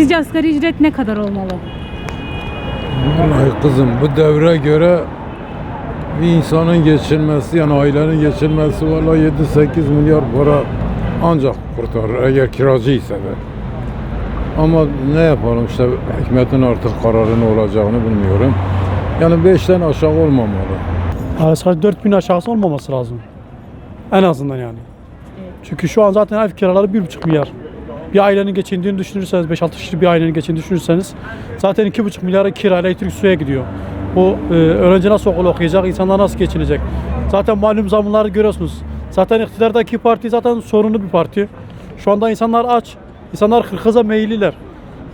Sizce asgari ücret ne kadar olmalı? Vallahi kızım bu devre göre bir insanın geçinmesi yani ailenin geçinmesi valla 7-8 milyar para ancak kurtarır eğer kiracı ise de. Ama ne yapalım işte hükümetin artık kararı ne olacağını bilmiyorum. Yani 5'ten aşağı olmamalı. Asgari 4000 aşağısı olmaması lazım. En azından yani. Çünkü şu an zaten ev kiraları 1,5 milyar. Bir ailenin geçindiğini düşünürseniz, 5-6 kişilik bir ailenin geçindiğini düşünürseniz zaten 2,5 milyara kira, elektrik, suya gidiyor. O e, öğrenci nasıl okul okuyacak, insanlar nasıl geçinecek? Zaten malum zamları görüyorsunuz. Zaten iktidardaki parti zaten sorunlu bir parti. Şu anda insanlar aç. İnsanlar hırkıza meyilliler.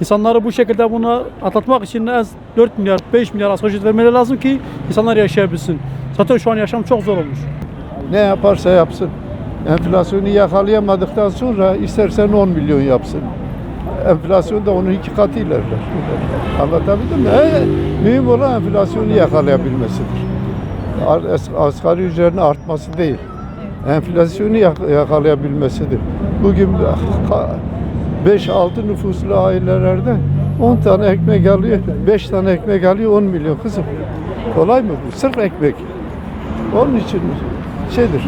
İnsanları bu şekilde buna atlatmak için en az 4 milyar, 5 milyar asgari ücret vermeleri lazım ki insanlar yaşayabilsin. Zaten şu an yaşam çok zor olmuş. Ne yaparsa yapsın. Enflasyonu yakalayamadıktan sonra istersen 10 milyon yapsın. Enflasyon da onun iki katı ilerler. Anlatabildim mi? He, mühim olan enflasyonu yakalayabilmesidir. Ar- as- Asgari ücretin artması değil. Enflasyonu yak- yakalayabilmesidir. Bugün 5-6 nüfuslu ailelerde 10 tane ekmek alıyor, 5 tane ekmek alıyor 10 milyon kızım. Kolay mı bu? Sırf ekmek. Onun için şeydir.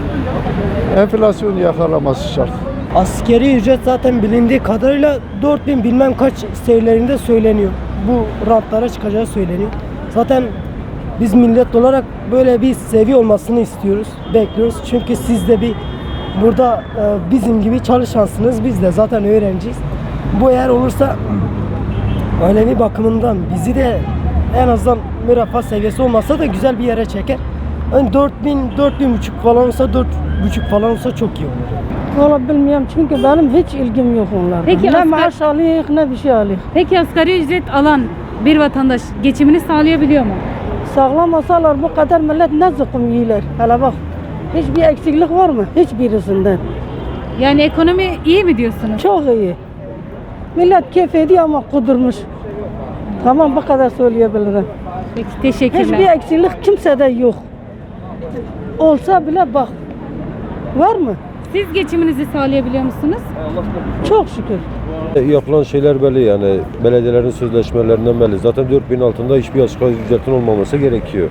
Enflasyonu yakalaması şart. Askeri ücret zaten bilindiği kadarıyla 4000 bilmem kaç seviyelerinde söyleniyor. Bu rantlara çıkacağı söyleniyor. Zaten biz millet olarak böyle bir seviye olmasını istiyoruz, bekliyoruz. Çünkü siz de bir burada e, bizim gibi çalışansınız. Biz de zaten öğrenciyiz. Bu eğer olursa ailevi bakımından bizi de en azından müreffeh seviyesi olmasa da güzel bir yere çeker. Yani 4000, 4500 falan olsa 4,5 falan olsa çok iyi olur. Valla bilmiyorum çünkü benim hiç ilgim yok onlarla. Peki ne asgari- maaş alıyor ne bir şey alıyor. Peki asgari ücret alan bir vatandaş geçimini sağlayabiliyor mu? Sağlam olsalar bu kadar millet ne zıkkım yiyorlar. Hele bak hiçbir eksiklik var mı? Hiçbirisinden. Yani ekonomi iyi mi diyorsunuz? Çok iyi. Millet keyif ediyor ama kudurmuş. Tamam bu kadar söyleyebilirim. Peki teşekkürler. Hiçbir eksiklik kimsede yok. Olsa bile bak. Var mı? Siz geçiminizi sağlayabiliyor musunuz? Çok şükür. Yapılan şeyler belli yani belediyelerin sözleşmelerinden belli. Zaten 4000 altında hiçbir asgari ücretin olmaması gerekiyor.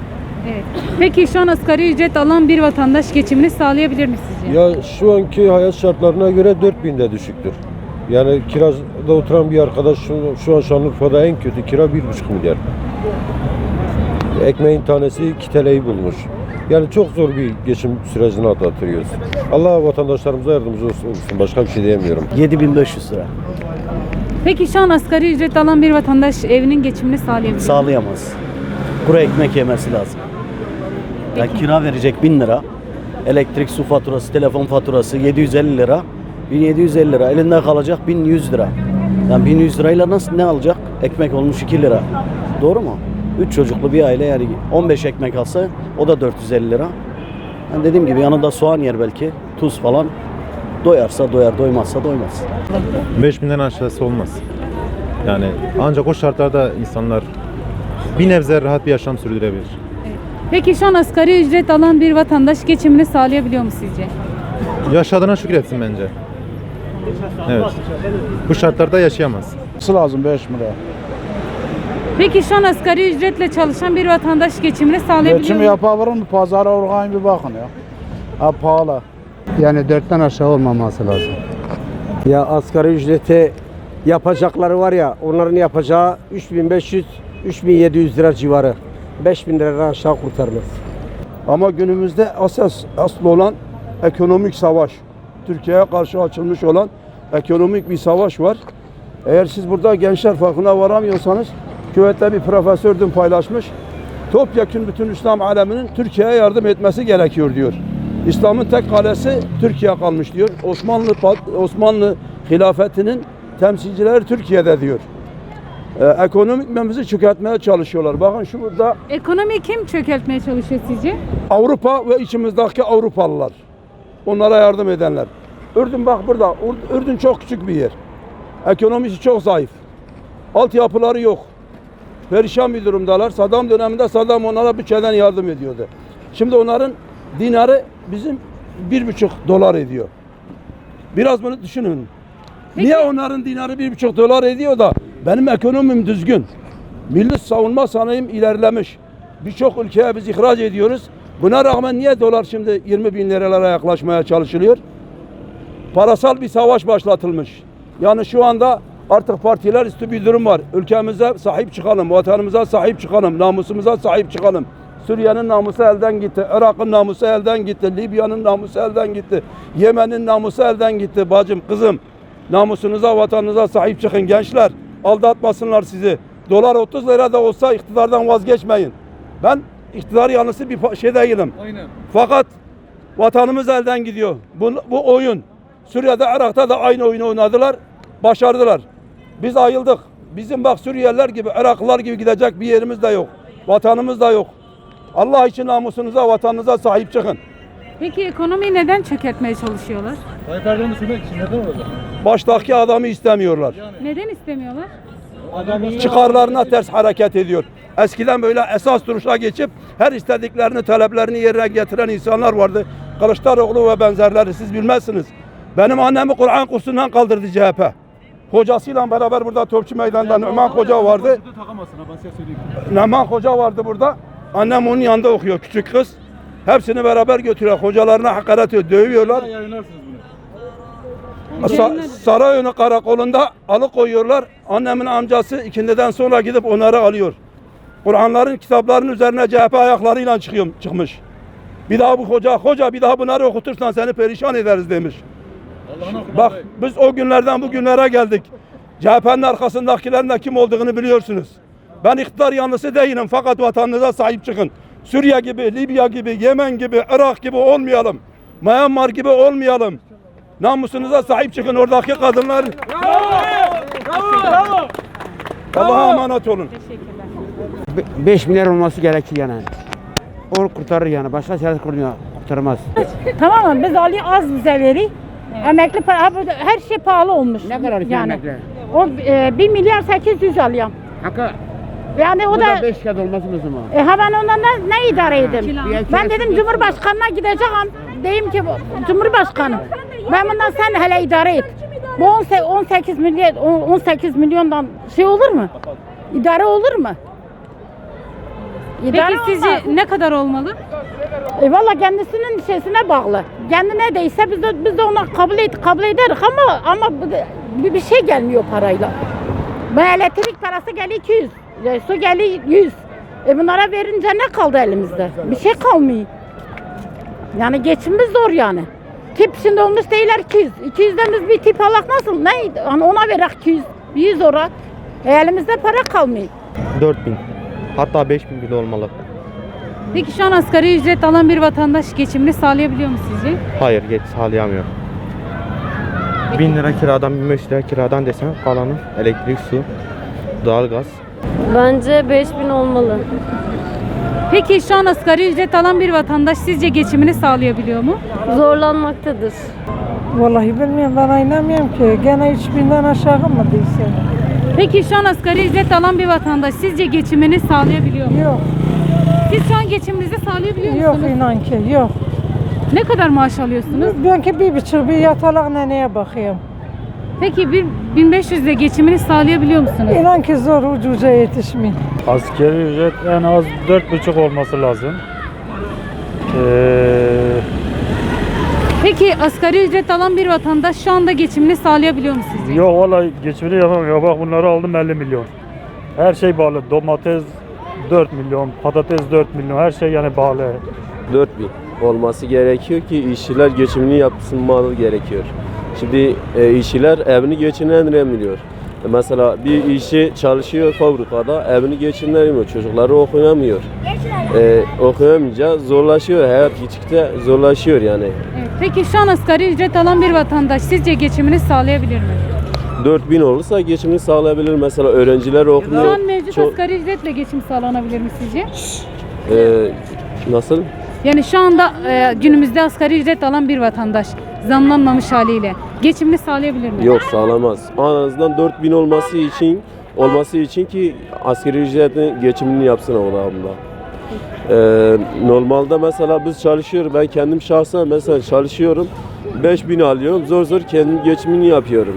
Evet. Peki şu an asgari ücret alan bir vatandaş geçimini sağlayabilir mi sizce? Ya şu anki hayat şartlarına göre 4000 de düşüktür. Yani kirada oturan bir arkadaş şu, şu an Şanlıurfa'da en kötü kira 1,5 milyar. Ekmeğin tanesi 2 TL'yi bulmuş. Yani çok zor bir geçim sürecini atlatıyoruz. Allah vatandaşlarımıza yardımcı olsun. Başka bir şey diyemiyorum. 7500 lira. Peki şu an asgari ücret alan bir vatandaş evinin geçimini sağlayabilir mi? Sağlayamaz. Kuru ekmek yemesi lazım. Ya kira verecek 1000 lira. Elektrik, su faturası, telefon faturası 750 lira. 1750 lira. Elinde kalacak 1100 lira. Yani 1100 lirayla nasıl ne alacak? Ekmek olmuş 2 lira. Doğru mu? 3 çocuklu bir aile yani 15 ekmek alsa o da 450 lira. Yani dediğim gibi yanında soğan yer belki, tuz falan. Doyarsa doyar, doymazsa doymaz. 5000'den aşağısı olmaz. Yani ancak o şartlarda insanlar bir nebze rahat bir yaşam sürdürebilir. Peki şu an asgari ücret alan bir vatandaş geçimini sağlayabiliyor mu sizce? Yaşadığına şükretsin bence. Evet. Bu şartlarda yaşayamaz. lazım 5 lira. Peki şu an asgari ücretle çalışan bir vatandaş geçimini sağlayabiliyor Geçim mu? yapabilir mi? Pazara organ bir bakın ya. Ha pahalı. Yani dörtten aşağı olmaması lazım. Ya asgari ücrete yapacakları var ya onların yapacağı 3500-3700 lira civarı. 5000 liradan aşağı kurtarmaz. Ama günümüzde asas asıl olan ekonomik savaş. Türkiye'ye karşı açılmış olan ekonomik bir savaş var. Eğer siz burada gençler farkına varamıyorsanız küvette bir profesör dün paylaşmış. Topyekun bütün İslam aleminin Türkiye'ye yardım etmesi gerekiyor diyor. İslam'ın tek kalesi Türkiye kalmış diyor. Osmanlı Osmanlı hilafetinin temsilcileri Türkiye'de diyor. Ee, ekonomik çökertmeye çalışıyorlar. Bakın şu burada Ekonomi kim çökertmeye çalışıyor sizce? Avrupa ve içimizdeki Avrupalılar. Onlara yardım edenler. Ürdün bak burada. Ür- Ürdün çok küçük bir yer. Ekonomisi çok zayıf. Altyapıları yok. Perişan bir durumdalar. Saddam döneminde Saddam onlara bütçeden yardım ediyordu. Şimdi onların dinarı bizim bir buçuk dolar ediyor. Biraz bunu düşünün. Niye onların dinarı bir buçuk dolar ediyor da Benim ekonomim düzgün. Milli savunma sanayim ilerlemiş. Birçok ülkeye biz ihraç ediyoruz. Buna rağmen niye dolar şimdi 20 bin liralara yaklaşmaya çalışılıyor? Parasal bir savaş başlatılmış. Yani şu anda artık partiler üstü bir durum var. Ülkemize sahip çıkalım, vatanımıza sahip çıkalım, namusumuza sahip çıkalım. Suriye'nin namusu elden gitti, Irak'ın namusu elden gitti, Libya'nın namusu elden gitti, Yemen'in namusu elden gitti bacım, kızım. Namusunuza, vatanınıza sahip çıkın gençler. Aldatmasınlar sizi. Dolar 30 lira da olsa iktidardan vazgeçmeyin. Ben iktidar yanlısı bir şey değilim. Fakat vatanımız elden gidiyor. Bu, bu oyun. Suriye'de, Irak'ta da aynı oyunu oynadılar. Başardılar. Biz ayıldık. Bizim bak Suriyeliler gibi, Iraklılar gibi gidecek bir yerimiz de yok. Vatanımız da yok. Allah için namusunuza, vatanınıza sahip çıkın. Peki ekonomiyi neden çökertmeye çalışıyorlar? Baştaki adamı istemiyorlar. Neden istemiyorlar? çıkarlarına ters hareket ediyor. Eskiden böyle esas duruşa geçip her istediklerini, taleplerini yerine getiren insanlar vardı. Kılıçdaroğlu ve benzerleri siz bilmezsiniz. Benim annemi Kur'an kursundan kaldırdı CHP. Hocasıyla beraber burada Topçu Meydanı'nda Numan Hoca vardı. Numan Hoca vardı burada. Annem onun yanında okuyor küçük kız. Hepsini beraber götürüyor. Hocalarına hakaret ediyor, dövüyorlar. Sa- Sarayönü karakolunda alıkoyuyorlar. Annemin amcası ikindiden sonra gidip onları alıyor. Kur'anların kitaplarının üzerine CHP ayaklarıyla çıkıyor, çıkmış. Bir daha bu hoca, hoca bir daha bunları okutursan seni perişan ederiz demiş. Bak biz o günlerden bu günlere geldik. CHP'nin arkasındakilerin de kim olduğunu biliyorsunuz. Ben iktidar yanlısı değilim fakat vatanınıza sahip çıkın. Suriye gibi, Libya gibi, Yemen gibi, Irak gibi olmayalım. Myanmar gibi olmayalım. Namusunuza sahip çıkın oradaki kadınlar. Allah'a emanet olun. 5 milyar olması gerekir yani. O kurtarır yani. Başka siyaset kurmuyor. Kurtarmaz. Tamam mı? Biz alıyor az bize veri. Emekli para, ha, her şey pahalı olmuş. Ne kadar yani. emekli? O e, 1 milyar 800 alıyorum. Hakkı. Yani o O da da 5 kağıt olması lazım o. e, ha ben ondan ne, ne idare edeyim? Bir Ben dedim yok. Cumhurbaşkanına gideceğim. Diyeyim ki bu- Cumhurbaşkanım ben bundan sen hele idare et. Bu 18 18 milyon 18 milyondan şey olur mu? İdare olur mu? İdare Peki sizce olmaz. ne kadar olmalı? E valla kendisinin şeysine bağlı. Kendi ne deyse biz de, biz de ona kabul, et, kabul ederiz ama ama bir, bir şey gelmiyor parayla. Ben elektrik parası geliyor 200. e, Su geliyor 100. E bunlara verince ne kaldı elimizde? Bir şey kalmıyor. Yani geçimimiz zor yani. Tip şimdi olmuş değiller 200. 200'den biz bir tip alak nasıl? Ne? Hani ona verek 200. 100 ora. E elimizde para kalmıyor. 4000 hatta 5000 bile olmalı. Peki şu an asgari ücret alan bir vatandaş geçimini sağlayabiliyor mu sizce? Hayır geç sağlayamıyor. 1000 lira kiradan 1500 lira kiradan desen kalanı elektrik, su, doğalgaz. Bence 5000 olmalı. Peki şu an asgari ücret alan bir vatandaş sizce geçimini sağlayabiliyor mu? Zorlanmaktadır. Vallahi bilmiyorum ben inanmıyorum ki. Gene 3000'den aşağı mı değilse. Peki şu an asgari ücret alan bir vatandaş sizce geçimini sağlayabiliyor mu? Yok, Siz şu an geçiminizi sağlayabiliyor yok musunuz? inan ki yok. Ne kadar maaş alıyorsunuz? Ben ki bir buçuk bir yatalak neneye bakıyorum. Peki bir 1500 ile geçimini sağlayabiliyor musunuz? İnan ki zor ucuca yetişmeyin. Askeri ücret en az 4,5 olması lazım. Ee, Peki asgari ücret alan bir vatandaş şu anda geçimini sağlayabiliyor mu sizce? yok vallahi geçimini yapamıyor. Bak bunları aldım 50 milyon. Her şey bağlı. Domates 4 milyon, patates 4 milyon. Her şey yani bağlı. 4000 olması gerekiyor ki işçiler geçimini yapsınmalı gerekiyor. Şimdi e, işçiler evini geçindiremiyor. E, Mesela bir işçi çalışıyor fabrikada evini geçindiremiyor. Çocukları okuyamıyor. E, okuyamayınca zorlaşıyor. Hayat gittikçe zorlaşıyor yani. Peki şu an asgari ücret alan bir vatandaş sizce geçimini sağlayabilir mi? 4000 olursa geçimini sağlayabilir. Mesela öğrenciler Şu okumuyor. an mevcut Çok- asgari ücretle geçim sağlanabilir mi sizce? e, nasıl? Yani şu anda e, günümüzde asgari ücret alan bir vatandaş zamlanmamış haliyle geçimini sağlayabilir mi? Yok sağlamaz. En azından 4000 olması için olması için ki asgari ücretin geçimini yapsın o adamda. Ee, normalde mesela biz çalışıyoruz. Ben kendim şahsen mesela çalışıyorum. 5000 alıyorum. Zor zor kendim geçimini yapıyorum.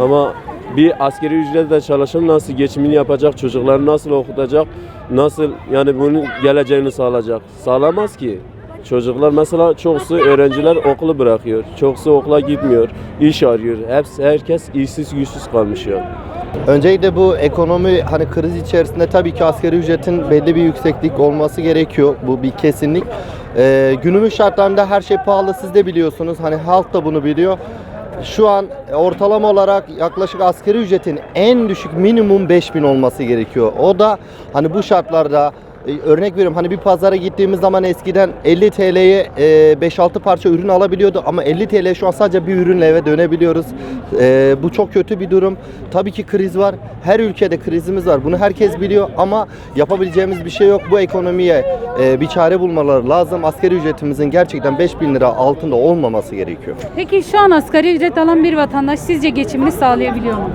Ama bir askeri ücretle çalışan nasıl geçimini yapacak, çocuklarını nasıl okutacak, nasıl yani bunun geleceğini sağlayacak? Sağlamaz ki. Çocuklar mesela çoğusu öğrenciler okulu bırakıyor. Çoğusu okula gitmiyor. iş arıyor. Hepsi herkes işsiz güçsüz kalmış yani. Öncelikle bu ekonomi hani kriz içerisinde tabii ki asgari ücretin belli bir yükseklik olması gerekiyor. Bu bir kesinlik. Ee, günümüz şartlarında her şey pahalı siz de biliyorsunuz. Hani halk da bunu biliyor. Şu an ortalama olarak yaklaşık asgari ücretin en düşük minimum 5000 olması gerekiyor. O da hani bu şartlarda e, örnek veriyorum hani bir pazara gittiğimiz zaman eskiden 50 TL'ye e, 5-6 parça ürün alabiliyordu ama 50 TL şu an sadece bir ürünle eve dönebiliyoruz. E, bu çok kötü bir durum. Tabii ki kriz var. Her ülkede krizimiz var. Bunu herkes biliyor ama yapabileceğimiz bir şey yok. Bu ekonomiye e, bir çare bulmaları lazım. Asgari ücretimizin gerçekten 5000 lira altında olmaması gerekiyor. Peki şu an asgari ücret alan bir vatandaş sizce geçimini sağlayabiliyor mu?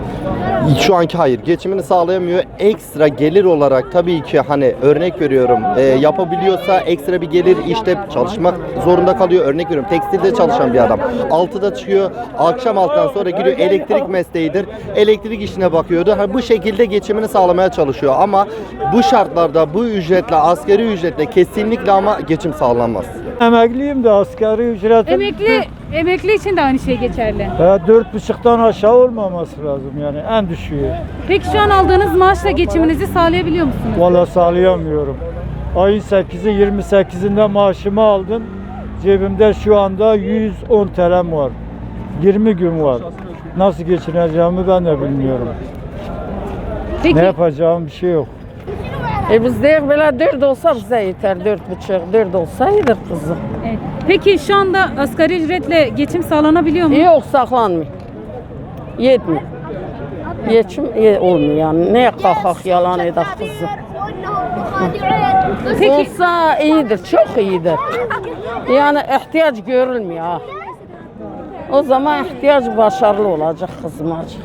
Şu anki hayır. Geçimini sağlayamıyor. Ekstra gelir olarak tabii ki hani örnek veriyorum e, yapabiliyorsa ekstra bir gelir işte çalışmak zorunda kalıyor. Örnek veriyorum tekstilde çalışan bir adam. 6'da çıkıyor. Akşam alttan sonra giriyor. Elektrik mesleğidir. Elektrik işine bakıyordu. Ha, bu şekilde geçimini sağlamaya çalışıyor. Ama bu şartlarda bu ücretle asgari ücretle kesinlikle ama geçim sağlanmaz. Emekliyim de asgari ücretim Emekli emekli için de aynı şey geçerli. e, dört buçuktan aşağı olmaması lazım yani en düşüğü. Peki şu an aldığınız maaşla geçiminizi sağlayabiliyor musunuz? Valla sağlayamıyorum. Ayın 8'i 28'inde maaşımı aldım. Cebimde şu anda 110 TL'm var. 20 gün var. Nasıl geçineceğimi ben de bilmiyorum. Peki Ne yapacağım bir şey yok. E biz de böyle dört olsa bize yeter. Dört buçuk, dört olsa iyidir kızım. evet. Peki şu anda asgari ücretle geçim sağlanabiliyor mu? Yok saklanmıyor. Yetmiyor. Geçim ye- olmuyor yani. Ne kalkak yalan eder kızım. Peki Olsa iyidir, çok iyidir. Yani ihtiyaç görülmüyor ha. O zaman ihtiyaç başarılı olacak kızım acık.